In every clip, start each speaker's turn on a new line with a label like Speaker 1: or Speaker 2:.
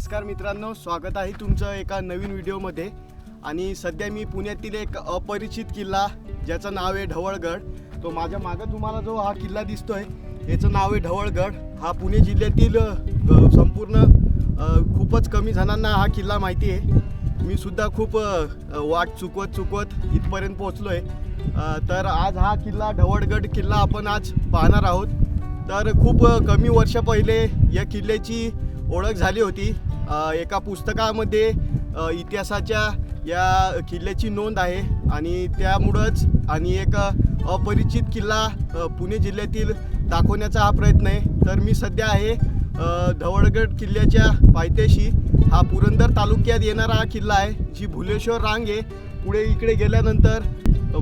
Speaker 1: नमस्कार मित्रांनो स्वागत आहे तुमचं एका नवीन व्हिडिओमध्ये. आणि सध्या मी पुण्यातील एक अपरिचित किल्ला ज्याचं नाव आहे ढवळगड. तो माझ्या मागं तुम्हाला जो हा किल्ला दिसतोय याचं नाव आहे ढवळगड. हा पुणे जिल्ह्यातील संपूर्ण खूपच कमी जणांना हा किल्ला माहिती आहे. मी सुद्धा खूप वाट चुकवत चुकवत इथपर्यंत पोचलो आहे तर आज हा किल्ला ढवळगड किल्ला आपण आज पाहणार आहोत. तर खूप कमी वर्ष पहिले या किल्ल्याची ओळख झाली होती. एका पुस्तकामध्ये इतिहासाच्या या किल्ल्याची नोंद आहे आणि त्यामुळंच आणि एक अपरिचित किल्ला पुणे जिल्ह्यातील दाखवण्याचा हा प्रयत्न आहे. तर मी सध्या आहे धवळगड किल्ल्याच्या पायथ्याशी. हा पुरंदर तालुक्यात येणारा हा किल्ला आहे जी भुलेश्वर रांग आहे. पुढे इकडे गेल्यानंतर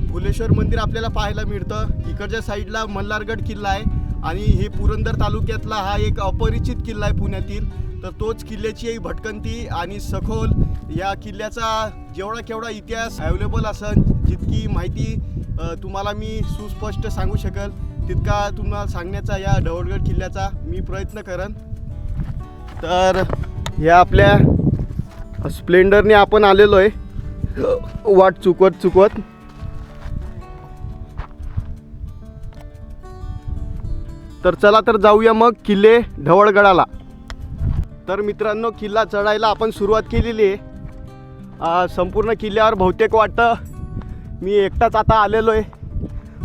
Speaker 1: भुलेश्वर मंदिर आपल्याला पाहायला मिळतं. इकडच्या साईडला मल्हारगड किल्ला आहे. आणि हे पुरंदर तालुक्यातला हा एक अपरिचित किल्ला आहे पुण्यातील. तर तोच किल्ल्याची एक भटकंती आणि सखोल या किल्ल्याचा जेवढा केवढा इतिहास अवेलेबल असेल जितकी माहिती तुम्हाला मी सुस्पष्ट सांगू शकेल तितका तुम्हाला सांगण्याचा या ढवळगड किल्ल्याचा मी प्रयत्न करेन. तर या आपल्या स्प्लेंडरने आपण आलेलो आहे. वाट चुकवत चुकवत. तर चला तर जाऊया मग किल्ले ढवळगडाला. तर मित्रांनो किल्ला चढायला आपण सुरुवात केलेली आहे. संपूर्ण किल्ल्यावर बहुतेक वाटतं मी एकटाच आता आलेलो आहे.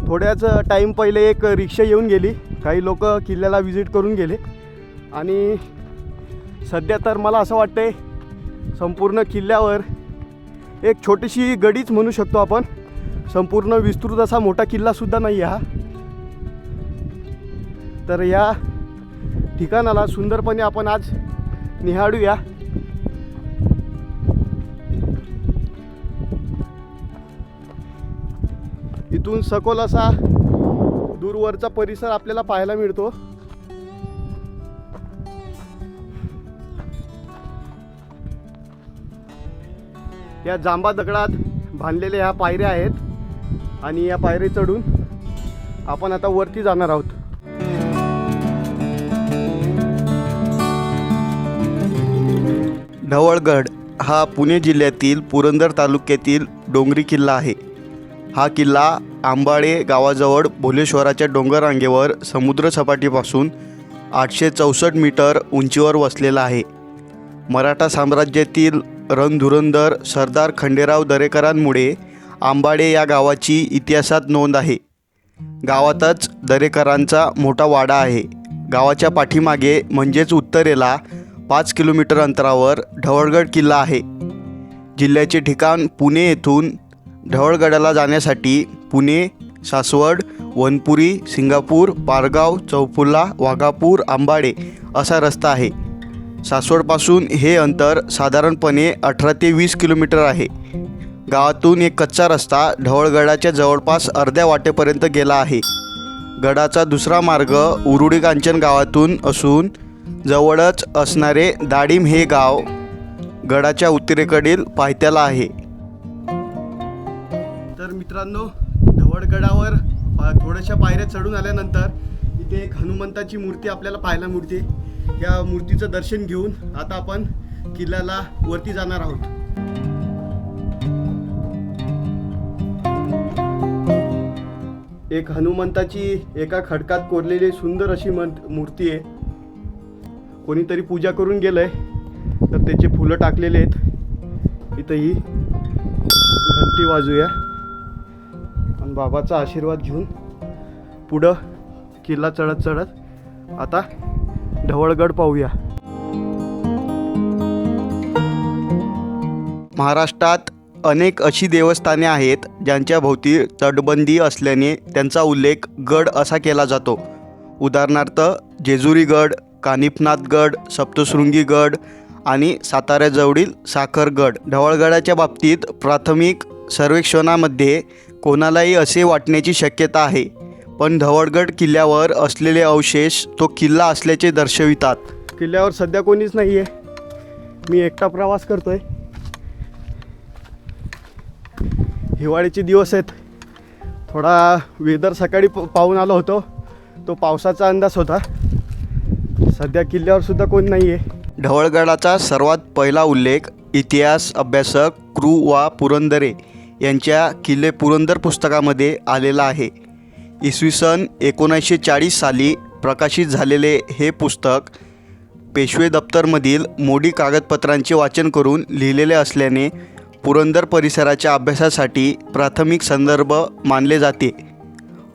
Speaker 1: थोड्याच टाईम पहिले एक रिक्षा येऊन गेली. काही लोक किल्ल्याला व्हिजिट करून गेले. आणि सध्या तर मला असं वाटतंय संपूर्ण किल्ल्यावर एक छोटीशी गडीच म्हणू शकतो आपण. संपूर्ण विस्तृत असा मोठा किल्लासुद्धा नाही आहे हा. तर या ठिकाणाला सुंदरपणे आपण आज निहाळूया. इथून सखोल असा दूरवरचा परिसर आपल्याला पाहायला मिळतो. या जांबा दगडात बांधलेल्या ह्या पायऱ्या आहेत आणि या पायरी चढून आपण आता वरती जाणार आहोत. ढवळगड हा पुणे जिल्ह्यातील पुरंदर तालुक्यातील डोंगरी किल्ला आहे. हा किल्ला आंबाळे गावाजवळ भोलेश्वराच्या डोंगररांगेवर समुद्रसपाटीपासून आठशे चौसष्ट मीटर उंचीवर वसलेला आहे. मराठा साम्राज्यातील रणधुरंधर सरदार खंडेराव दरेकरांमुळे आंबाडे या गावाची इतिहासात नोंद आहे. गावातच दरेकरांचा मोठा वाडा आहे. गावाच्या पाठीमागे म्हणजेच उत्तरेला पाच किलोमीटर अंतरावर ढवळगड किल्ला आहे. जिल्ह्याचे ठिकाण पुणे येथून ढवळगडाला जाण्यासाठी पुणे सासवड वनपुरी सिंगापूर पारगाव चौफुल्ला वाघापूर आंबाडे असा रस्ता आहे. सासवडपासून हे अंतर साधारणपणे अठरा ते वीस किलोमीटर आहे. गावातून एक कच्चा रस्ता ढवळगडाच्या जवळपास अर्ध्या वाटेपर्यंत गेला आहे. गडाचा दुसरा मार्ग उरुडी कांचन गावातून असून जवळच असणारे दाडिम हे गाव गडाच्या उत्तरेकडील पायथ्याला आहे. तर मित्रांनो धवडगडावर थोड्याशा पायऱ्या चढून आल्यानंतर इथे एक हनुमंताची मूर्ती आपल्याला पाहायला मिळते. या मूर्तीचं दर्शन घेऊन आता आपण किल्ल्याला वरती जाणार आहोत. एक हनुमंताची एका खडकात कोरलेली सुंदर अशी मूर्ती आहे. कोणीतरी पूजा करून गेलंय. तर त्याचे फुलं टाकलेले आहेत. इथं ही घंटी वाजूया. आणि बाबाचा आशीर्वाद घेऊन पुढं किल्ला चढत चढत आता ढवळगड पाहूया. महाराष्ट्रात अनेक अशी देवस्थाने आहेत ज्यांच्या भोवती तटबंदी असल्याने त्यांचा उल्लेख गड असा केला जातो. उदाहरणार्थ जेजुरी गड कानिफनाथ गड सप्तशृंगी गड आणि साताऱ्याजवळील साखरगड. ढवळगडाच्या बाबतीत प्राथमिक सर्वेक्षणामध्ये कोणालाही असे वाटण्याची शक्यता आहे. पण ढवळगड किल्ल्यावर असलेले अवशेष तो किल्ला असल्याचे दर्शवितात. किल्ल्यावर सध्या कोणीच नाही आहे मी एकटा प्रवास करतो आहे हिवाळीचे दिवस आहेत. थोडा वेदर सकाळी प- पाहून आलो होतो. तो पावसाचा अंदाज होता. सध्या किल्ल्यावर सुद्धा कोण नाही आहे ढवळगडाचा सर्वात पहिला उल्लेख इतिहास अभ्यासक कृ वा पुरंदरे यांच्या किल्ले पुरंदर पुस्तकामध्ये आलेला आहे. इसवी सन एकोणीसशे चाळीस साली प्रकाशित झालेले हे पुस्तक पेशवे दप्तरमधील मोडी कागदपत्रांचे वाचन करून लिहिलेले असल्याने पुरंदर परिसराच्या अभ्यासासाठी प्राथमिक संदर्भ मानले जाते.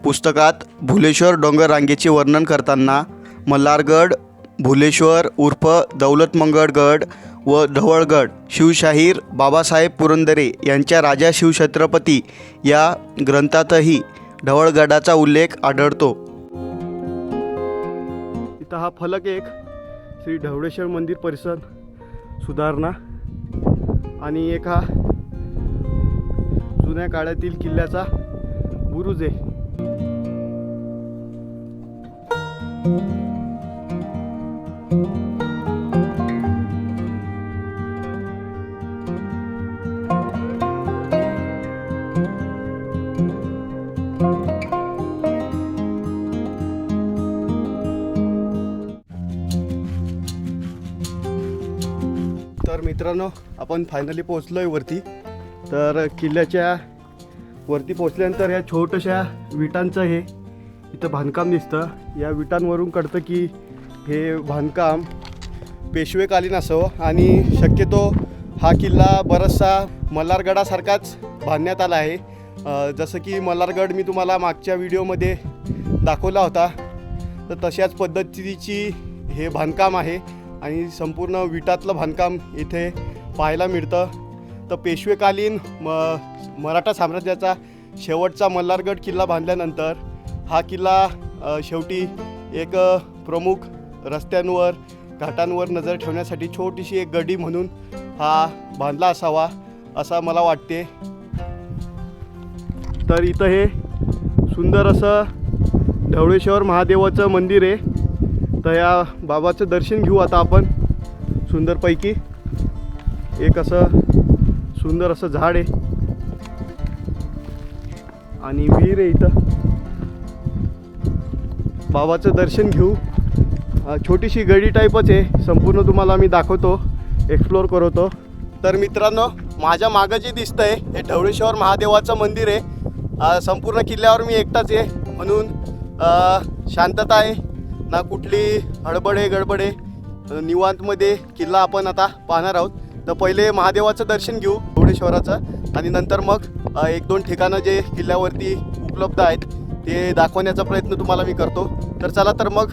Speaker 1: पुस्तकात भुलेश्वर डोंगर रांगेचे वर्णन करताना मल्हारगड भुलेश्वर उर्फ दौलतमंगळगड व ढवळगड शिवशाहीर बाबासाहेब पुरंदरे यांच्या राजा शिवछत्रपती या ग्रंथातही ढवळगडाचा उल्लेख आढळतो. इथं हा फलक एक श्री ढवळेश्वर मंदिर परिसर सुधारणा आणि एक हा जुन्या काळातील किल्ल्याचा बुरुज आहे. मित्रांनो आपण फायनली पोचलो आहे वरती. तर किल्ल्याच्या वरती पोचल्यानंतर या छोट्याशा विटांचं हे इथं बांधकाम दिसतं. या विटांवरून कळतं की हे बांधकाम पेशवेकालीन असावं आणि शक्यतो हा किल्ला बराचसा मल्हारगडासारखाच बांधण्यात आला आहे. जसं की मल्हारगड मी तुम्हाला मागच्या व्हिडिओमध्ये दाखवला होता. तर तशाच पद्धतीची हे बांधकाम आहे. आणि संपूर्ण विटातलं बांधकाम इथे पाहायला मिळतं. तर पेशवेकालीन म मराठा साम्राज्याचा शेवटचा मल्हारगड किल्ला बांधल्यानंतर हा किल्ला शेवटी एक प्रमुख रस्त्यांवर घाटांवर नजर ठेवण्यासाठी छोटीशी एक गडी म्हणून हा बांधला असावा असा मला वाटते. तर इथं हे सुंदर असं ढवळेश्वर महादेवाचं मंदिर आहे. तर या बाबाचं दर्शन घेऊ आता आपण. सुंदरपैकी. एक असं सुंदर असं झाड आहे. आणि विहीर आहे इथं. बाबाचं दर्शन घेऊ. छोटीशी गडी टाईपच आहे. संपूर्ण तुम्हाला मी दाखवतो. एक्सप्लोअर करवतो तर मित्रांनो माझ्या मागं जे दिसतं आहे हे ढवळेश्वर महादेवाचं मंदिर आहे. संपूर्ण किल्ल्यावर मी एकटाच आहे. म्हणून शांतता आहे. ना कुठली हडबडे गडबडे निवांतमध्ये किल्ला आपण आता पाहणार आहोत. तर पहिले महादेवाचं दर्शन घेऊ ढवळेश्वराचं आणि नंतर मग एक दोन ठिकाणं जे किल्ल्यावरती उपलब्ध आहेत ते दाखवण्याचा प्रयत्न तुम्हाला मी करतो. तर चला तर मग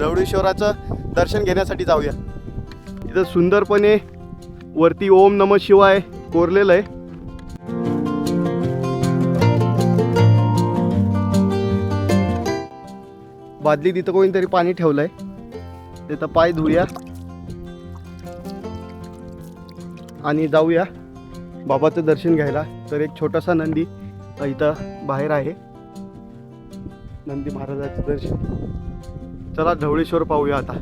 Speaker 1: रवडेश्वराचं दर्शन घेण्यासाठी जाऊया. इथं सुंदरपणे वरती ओम नम शिवाय कोरलेलं आहे. बादली तिथं कोणीतरी पाणी ठेवलंय. तिथं पाय धुया आणि जाऊया बाबाचं दर्शन घ्यायला. तर एक छोटासा नंदी इथं बाहेर आहे. नंदी महाराजाचं दर्शन. चला ढवळेश्वर पाहूया आता.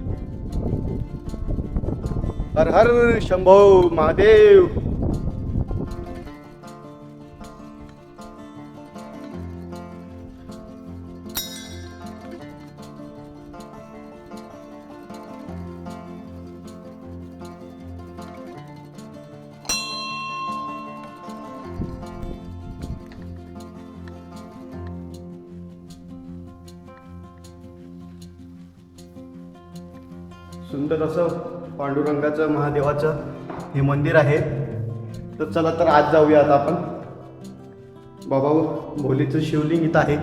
Speaker 1: हर हर शंभो महादेव. तर असं पांडुरंगाचं महादेवाचं हे मंदिर आहे. तर चला तर आज जाऊया आता आपण. बाबा भोलीचं शिवलिंग इथं आहे.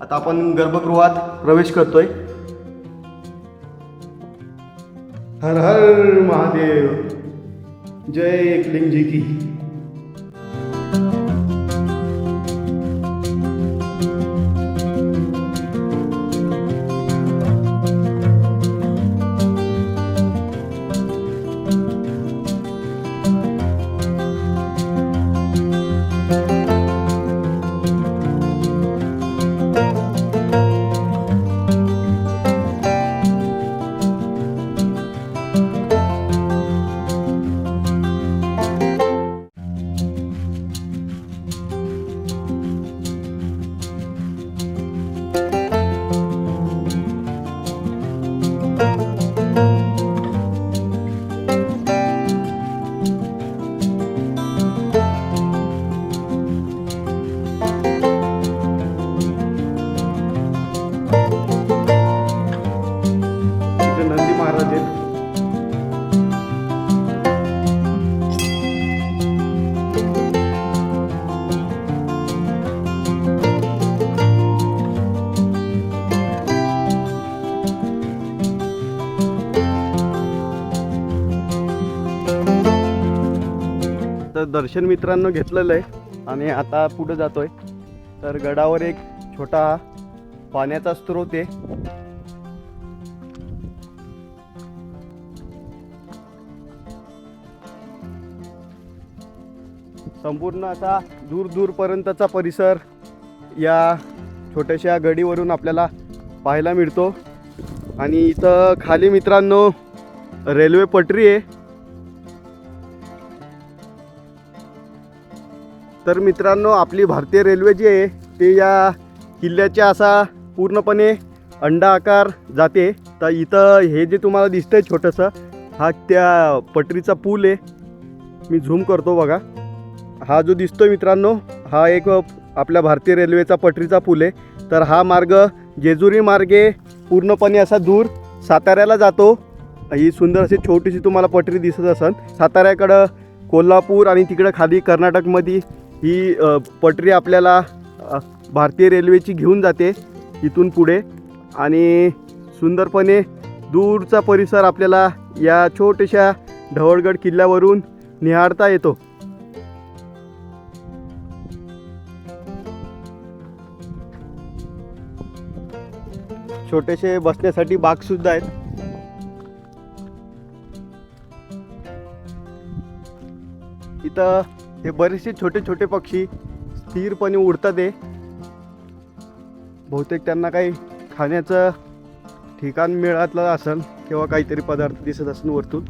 Speaker 1: आता आपण गर्भगृहात प्रवेश करतोय. हर हर महादेव जय एकलिंगजी की. दर्शन मित्रांनो घेतलेलं आहे. आणि आता पुढं जातो आहे तर गडावर एक छोटा पाण्याचा स्रोत आहे. संपूर्ण असा दूर दूरपर्यंतचा परिसर या छोट्याशा गडीवरून आपल्याला पाहायला मिळतो. आणि इथं खाली मित्रांनो रेल्वे पटरी आहे. तर मित्रांनो आपली भारतीय रेल्वे जी आहे ते या किल्ल्याच्या असा पूर्णपणे अंडा आकार जाते. तर इथं हे जे तुम्हाला दिसतं आहे छोटंसं हा त्या पटरीचा पूल आहे. मी झूम करतो बघा. हा जो दिसतोय मित्रांनो हा एक आपल्या भारतीय रेल्वेचा पटरीचा पूल आहे. तर हा मार्ग जेजुरी मार्गे पूर्णपणे असा दूर साताऱ्याला जातो. ही सुंदर अशी छोटीशी तुम्हाला पटरी दिसत असेल साताऱ्याकडं कोल्हापूर आणि तिकडं खाली कर्नाटकमध्ये ही पटरी आपल्याला भारतीय रेल्वेची घेऊन जाते इथून पुढे. आणि सुंदरपणे दूरचा परिसर आपल्याला या छोट्याशा ढवळगड किल्ल्यावरून निहाळता येतो. छोटेसे बसण्यासाठी बागसुद्धा आहेत. इथं हे बरेचसे छोटे छोटे पक्षी स्थिरपणे उडतात आहे बहुतेक त्यांना काही खाण्याचं ठिकाण मिळालं असेल किंवा काहीतरी पदार्थ दिसत असेल वरतून.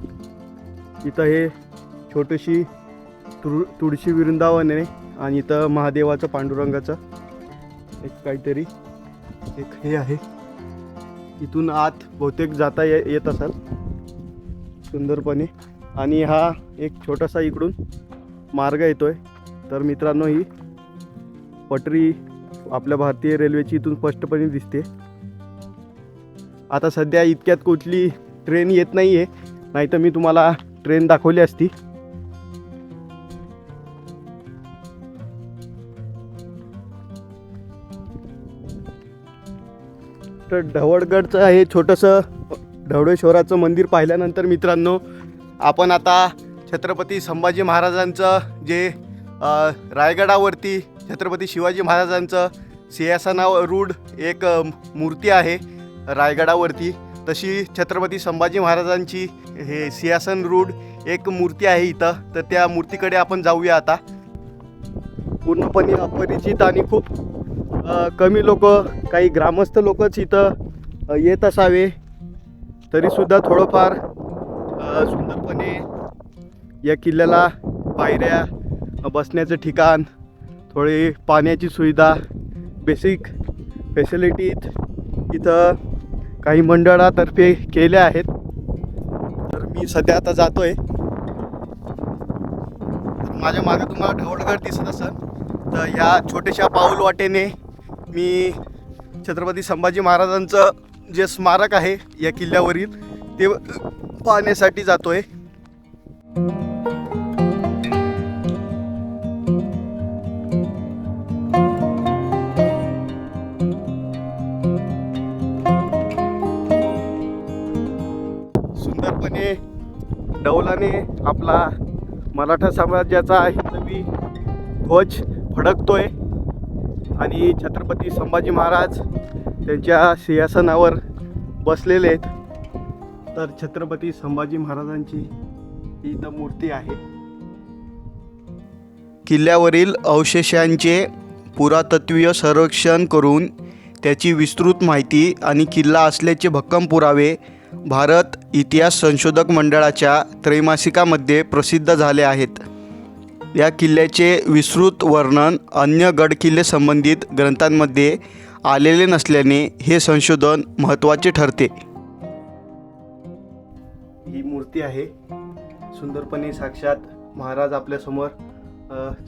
Speaker 1: इथं हे छोटीशी तुळ तुळशी वृंदावन आहे आणि इथं महादेवाचं पांडुरंगाचं एक काहीतरी एक हे आहे. इथून आत बहुतेक जाता ये येत असाल. सुंदरपणे. आणि हा एक छोटासा इकडून मार्ग येतो आहे तर मित्रांनो ही पटरी आपल्या भारतीय रेल्वेची इथून स्पष्टपणे दिसते. आता सध्या इतक्यात कुठली ट्रेन येत नाही आहे नाही तर मी तुम्हाला ट्रेन दाखवली असती. तर ढवळगडचं हे छोटंसं ढवळेश्वराचं मंदिर पाहिल्यानंतर मित्रांनो आपण आता छत्रपती संभाजी महाराजांचं जे रायगडावरती छत्रपती शिवाजी महाराजांचं सिंहासनारूढ एक मूर्ती आहे रायगडावरती. तशी छत्रपती संभाजी महाराजांची हे सिंहासन रूढ एक मूर्ती आहे इथं. तर त्या मूर्तीकडे आपण जाऊया आता. पूर्णपणे अपरिचित आणि खूप कमी लोक काही ग्रामस्थ लोकच इथं येत असावे. तरीसुद्धा थोडंफार सुंदरपणे या किल्ल्याला पायऱ्या बसण्याचं ठिकाण थोडी पाण्याची सुविधा बेसिक फॅसिलिटीज इथं काही मंडळातर्फे केल्या आहेत. तर मी सध्या आता जातो तर माझ्या मागे तुम्हाला ढवळगड दिसत असेल तर ह्या छोट्याशा पाऊल वाटेने मी छत्रपती संभाजी महाराजांचं जे स्मारक आहे या किल्ल्यावरील ते पाहण्यासाठी जातो आहे डौलाने आपला मराठा साम्राज्याचा हिंदवी ध्वज फडकतोय. आणि छत्रपती संभाजी महाराज त्यांच्या सिंहासनावर बसलेले आहेत. तर छत्रपती संभाजी महाराजांची ही इथं मूर्ती आहे. किल्ल्यावरील अवशेषांचे पुरातत्वीय सर्वेक्षण करून त्याची विस्तृत माहिती आणि किल्ला असल्याचे भक्कम पुरावे भारत इतिहास संशोधक मंडळाच्या त्रैमासिकामध्ये प्रसिद्ध झाले आहेत. या किल्ल्याचे विस्तृत वर्णन अन्य गडकिल्ले संबंधित ग्रंथांमध्ये आलेले नसल्याने हे संशोधन महत्त्वाचे ठरते. ही मूर्ती आहे. सुंदरपणे साक्षात महाराज आपल्यासमोर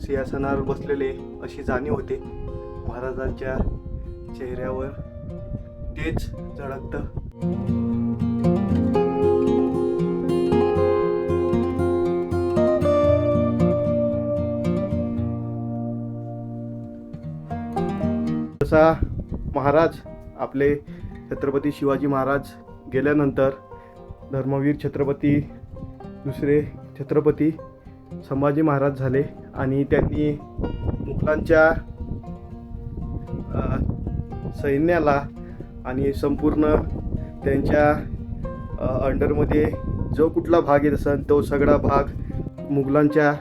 Speaker 1: सिंहासनावर बसलेले अशी जाणीव होते. महाराजांच्या चेहऱ्यावर तेच झळकतं. महाराज आपले छत्रपती शिवाजी महाराज गेल्यानंतर धर्मवीर छत्रपती दुसरे छत्रपती संभाजी महाराज झाले आणि त्यांनी मुघलांच्या सैन्याला आणि संपूर्ण त्यांच्या अंडरमध्ये जो कुठला भाग येत असेल तो सगळा भाग मुघलांच्या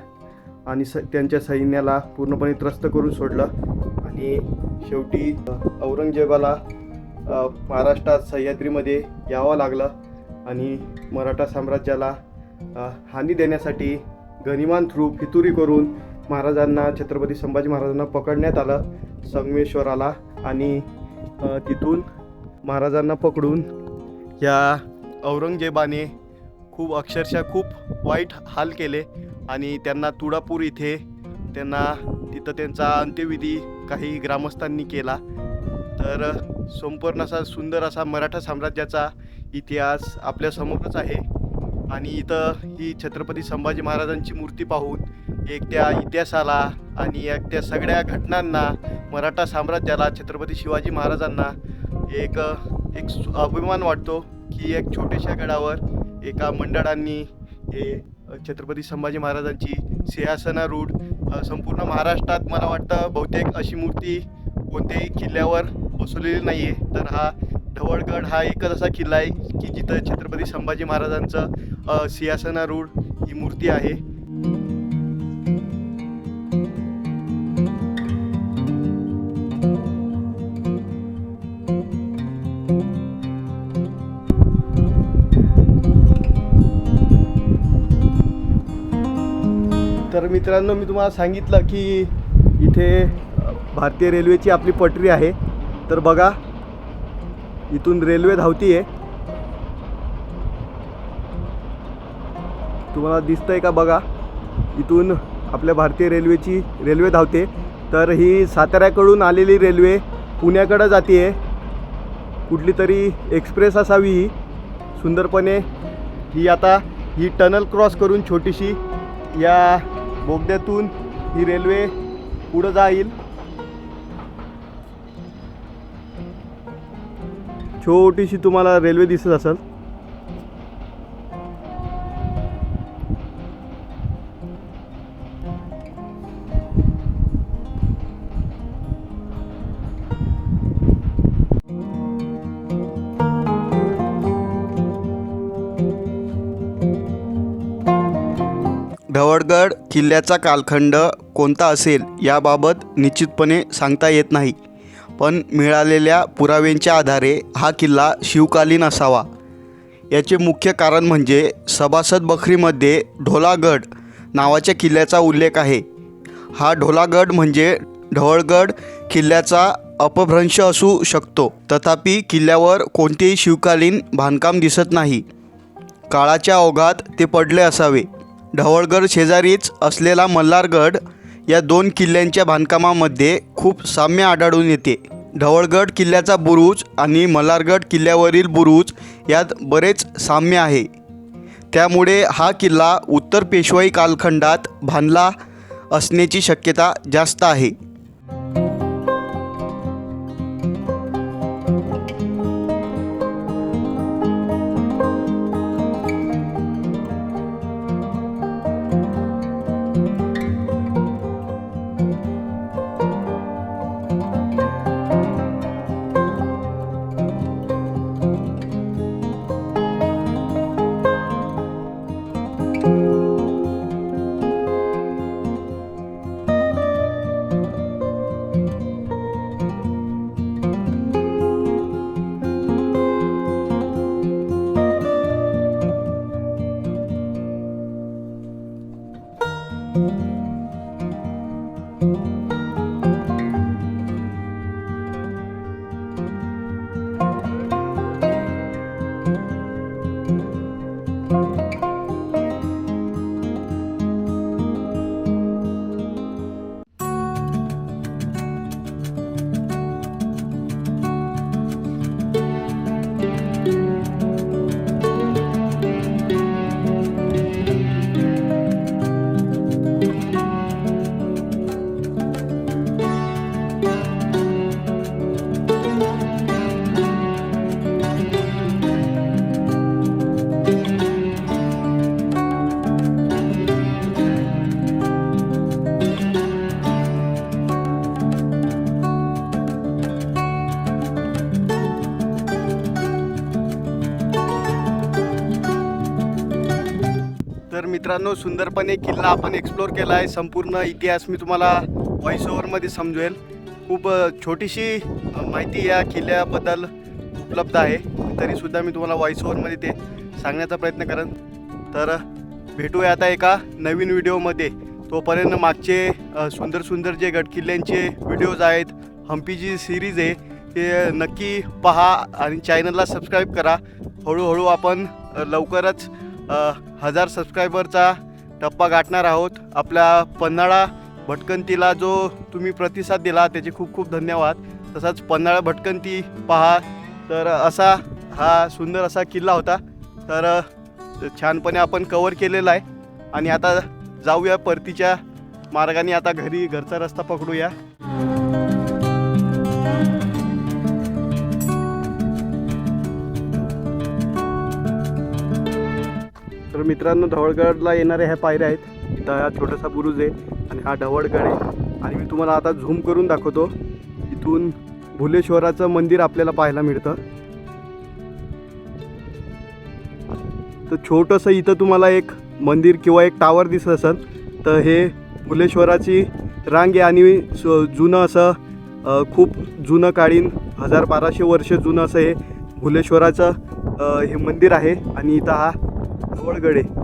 Speaker 1: आणि स त्यांच्या सैन्याला पूर्णपणे त्रस्त करून सोडलं आणि शेवटी औरंगजेबाला महाराष्ट्रात सह्याद्रीमध्ये यावं लागलं आणि मराठा साम्राज्याला हानी देण्यासाठी गनिमान थ्रू फितुरी करून महाराजांना छत्रपती संभाजी महाराजांना पकडण्यात आलं संगमेश्वराला आणि तिथून महाराजांना पकडून या औरंगजेबाने खूप अक्षरशः खूप वाईट हाल केले आणि त्यांना तुळापूर इथे त्यांना तिथं त्यांचा अंत्यविधी काही ग्रामस्थांनी केला. तर संपूर्ण असा सुंदर असा मराठा साम्राज्याचा इतिहास आपल्यासमोरच आहे. आणि इथं ही छत्रपती संभाजी महाराजांची मूर्ती पाहून एक त्या इतिहासाला आणि एक त्या सगळ्या घटनांना मराठा साम्राज्याला छत्रपती शिवाजी महाराजांना एक एक सु- अभिमान वाटतो की एक छोट्याशा गडावर एका मंडळांनी हे छत्रपती संभाजी महाराजांची सिंहासनारूढ संपूर्ण महाराष्ट्रात मला वाटतं बहुतेक अशी मूर्ती कोणत्याही किल्ल्यावर बसवलेली नाही आहे तर हा ढवळगड हा एकच असा किल्ला आहे की जिथं छत्रपती संभाजी महाराजांचं सिंहासनारूढ ही मूर्ती आहे. मित्रांनो मी तुम्हाला सांगितलं की इथे भारतीय रेल्वेची आपली पटरी आहे. तर बघा इथून रेल्वे धावती आहे. तुम्हाला दिसतंय का बघा इथून आपल्या भारतीय रेल्वेची रेल्वे धावते. तर ही साताऱ्याकडून आलेली रेल्वे पुण्याकडं जाते आहे. कुठली तरी एक्सप्रेस असावी ही. सुंदरपणे ही आता ही टनल क्रॉस करून छोटीशी या बोगद्यातून ही रेल्वे पुढं जाईल. छोटीशी तुम्हाला रेल्वे दिसत असेल. किल्ल्याचा कालखंड कोणता असेल याबाबत निश्चितपणे सांगता येत नाही. पण मिळालेल्या पुराव्यांच्या आधारे हा किल्ला शिवकालीन असावा. याचे मुख्य कारण म्हणजे सभासद बखरीमध्ये ढोलागड नावाच्या किल्ल्याचा उल्लेख आहे. हा ढोलागड म्हणजे ढवळगड किल्ल्याचा अपभ्रंश असू शकतो. तथापि किल्ल्यावर कोणतेही शिवकालीन बांधकाम दिसत नाही. काळाच्या ओघात ते पडले असावे. ढवळगड शेजारीच असलेला मल्हारगड या दोन किल्ल्यांच्या बांधकामामध्ये खूप साम्य आढळून येते. ढवळगड किल्ल्याचा बुरुज आणि मल्हारगड किल्ल्यावरील बुरुज यात बरेच साम्य आहे. त्यामुळे हा किल्ला उत्तर पेशवाई कालखंडात बांधला असण्याची शक्यता जास्त आहे. मित्रांनो सुंदरपणे किल्ला आपण एक्सप्लोर केला आहे. संपूर्ण इतिहास मी तुम्हाला व्हॉइस ओव्हरमध्ये समजवेल खूप छोटीशी माहिती या किल्ल्याबद्दल उपलब्ध आहे. तरीसुद्धा मी तुम्हाला व्हॉइस ओव्हरमध्ये ते सांगण्याचा प्रयत्न करेन. तर भेटूया आता एका नवीन व्हिडिओमध्ये. तोपर्यंत मागचे सुंदर सुंदर जे गडकिल्ल्यांचे व्हिडिओज आहेत हम्पी जी सिरीज आहे ते नक्की पहा आणि चॅनलला सबस्क्राईब करा. हळूहळू आपण लवकरच हजार सबस्क्रायबरचा टप्पा गाठणार आहोत. आपल्या पन्हाळा भटकंतीला जो तुम्ही प्रतिसाद दिला त्याचे खूप खूप धन्यवाद. तसाच पन्हाळा भटकंती पहा तर असा हा सुंदर असा किल्ला होता. तर छानपणे आपण कवर केलेला आहे. आणि आता जाऊया परतीच्या मार्गाने आता घरी घरचा रस्ता पकडूया. मित्रांनो ढवळगडला येणाऱ्या ह्या पायऱ्या आहेत. इथं हा छोटासा बुरुज आहे आणि हा ढवळगड आहे. आणि मी तुम्हाला आता झूम करून दाखवतो. इथून भुलेश्वराचं मंदिर आपल्याला पाहायला मिळतं. तर छोटंसं इथं तुम्हाला एक मंदिर किंवा एक टावर दिसत असेल तर हे भुलेश्वराची रांग आहे आणि जुनं असं खूप जुनं काळीन हजार बाराशे वर्ष जुनं असं हे भुलेश्वराचं हे मंदिर आहे. आणि इथं हा ढवळगड आहे